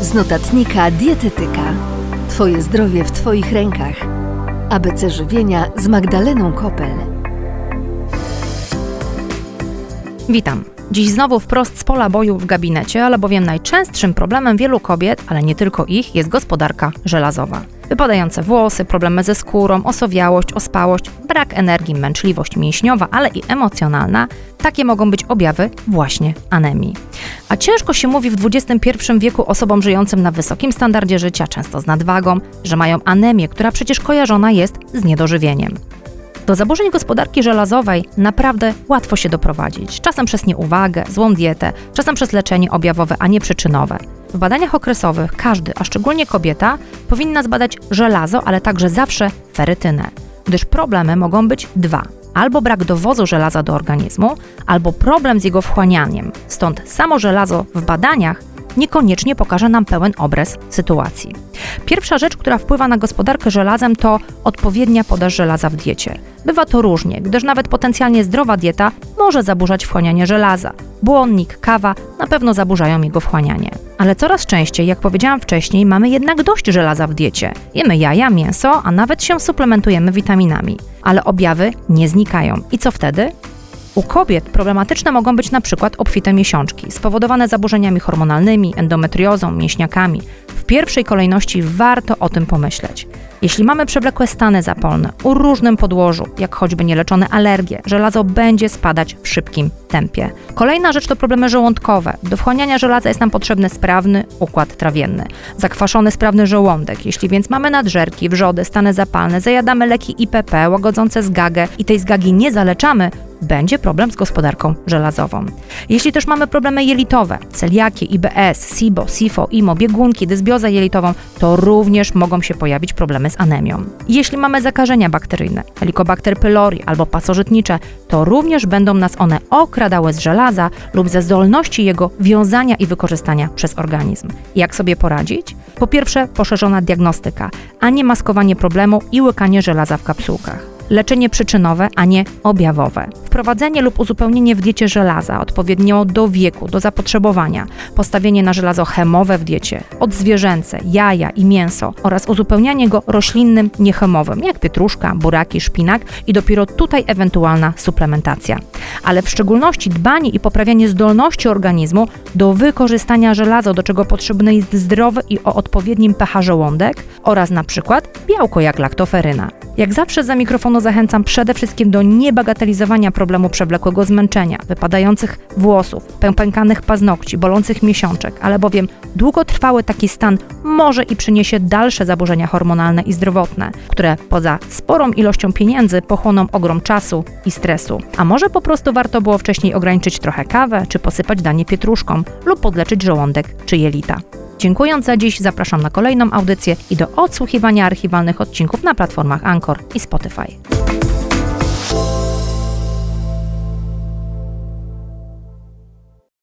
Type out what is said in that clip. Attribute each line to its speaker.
Speaker 1: Z notatnika Dietetyka. Twoje zdrowie w Twoich rękach. ABC żywienia z Magdaleną Kopel.
Speaker 2: Witam. Dziś znowu wprost z pola boju w gabinecie, albowiem najczęstszym problemem wielu kobiet, ale nie tylko ich, jest gospodarka żelazowa. Wypadające włosy, problemy ze skórą, osowiałość, ospałość, brak energii, męczliwość mięśniowa, ale i emocjonalna takie mogą być objawy właśnie anemii. A ciężko się mówi w XXI wieku osobom żyjącym na wysokim standardzie życia, często z nadwagą, że mają anemię, która przecież kojarzona jest z niedożywieniem. Do zaburzeń gospodarki żelazowej naprawdę łatwo się doprowadzić. Czasem przez nieuwagę, złą dietę, czasem przez leczenie objawowe, a nie przyczynowe. W badaniach okresowych każdy, a szczególnie kobieta, powinna zbadać żelazo, ale także zawsze ferytynę, gdyż problemy mogą być dwa. Albo brak dowozu żelaza do organizmu, albo problem z jego wchłanianiem. Stąd samo żelazo w badaniach niekoniecznie pokaże nam pełen obraz sytuacji. Pierwsza rzecz, która wpływa na gospodarkę żelazem, to odpowiednia podaż żelaza w diecie. Bywa to różnie, gdyż nawet potencjalnie zdrowa dieta może zaburzać wchłanianie żelaza. Błonnik, kawa na pewno zaburzają jego wchłanianie. Ale coraz częściej, jak powiedziałam wcześniej, mamy jednak dość żelaza w diecie. Jemy jaja, mięso, a nawet się suplementujemy witaminami. Ale objawy nie znikają. I co wtedy? U kobiet problematyczne mogą być przykład obfite miesiączki, spowodowane zaburzeniami hormonalnymi, endometriozą, mięśniakami. W pierwszej kolejności warto o tym pomyśleć. Jeśli mamy przewlekłe stany zapalne u różnym podłożu, jak choćby nieleczone alergie, żelazo będzie spadać w szybkim tempie. Kolejna rzecz to problemy żołądkowe. Do wchłaniania żelaza jest nam potrzebny sprawny układ trawienny, zakwaszony sprawny żołądek. Jeśli więc mamy nadżerki, wrzody, stany zapalne, zajadamy leki IPP łagodzące zgagę i tej zgagi nie zaleczamy, będzie problem z gospodarką żelazową. Jeśli też mamy problemy jelitowe, celiakię, IBS, SIBO, SIFO, IMO, biegunki, dysbiozę jelitową, to również mogą się pojawić problemy z anemią. Jeśli mamy zakażenia bakteryjne, Helicobacter pylori albo pasożytnicze, to również będą nas one okradały z żelaza lub ze zdolności jego wiązania i wykorzystania przez organizm. Jak sobie poradzić? Po pierwsze, poszerzona diagnostyka, a nie maskowanie problemu i łykanie żelaza w kapsułkach leczenie przyczynowe, a nie objawowe. Wprowadzenie lub uzupełnienie w diecie żelaza odpowiednio do wieku, do zapotrzebowania, postawienie na żelazo chemowe w diecie, odzwierzęce, jaja i mięso oraz uzupełnianie go roślinnym niechemowym, jak pietruszka, buraki, szpinak i dopiero tutaj ewentualna suplementacja. Ale w szczególności dbanie i poprawianie zdolności organizmu do wykorzystania żelaza, do czego potrzebny jest zdrowy i o odpowiednim pH żołądek oraz na przykład białko jak laktoferyna. Jak zawsze za mikrofonu zachęcam przede wszystkim do niebagatelizowania problemu przewlekłego zmęczenia, wypadających włosów, pępękanych paznokci, bolących miesiączek, ale bowiem długotrwały taki stan może i przyniesie dalsze zaburzenia hormonalne i zdrowotne, które poza sporą ilością pieniędzy pochłoną ogrom czasu i stresu. A może po prostu warto było wcześniej ograniczyć trochę kawę, czy posypać danie pietruszką lub podleczyć żołądek czy jelita. Dziękując za dziś, zapraszam na kolejną audycję i do odsłuchiwania archiwalnych odcinków na platformach Anchor i Spotify.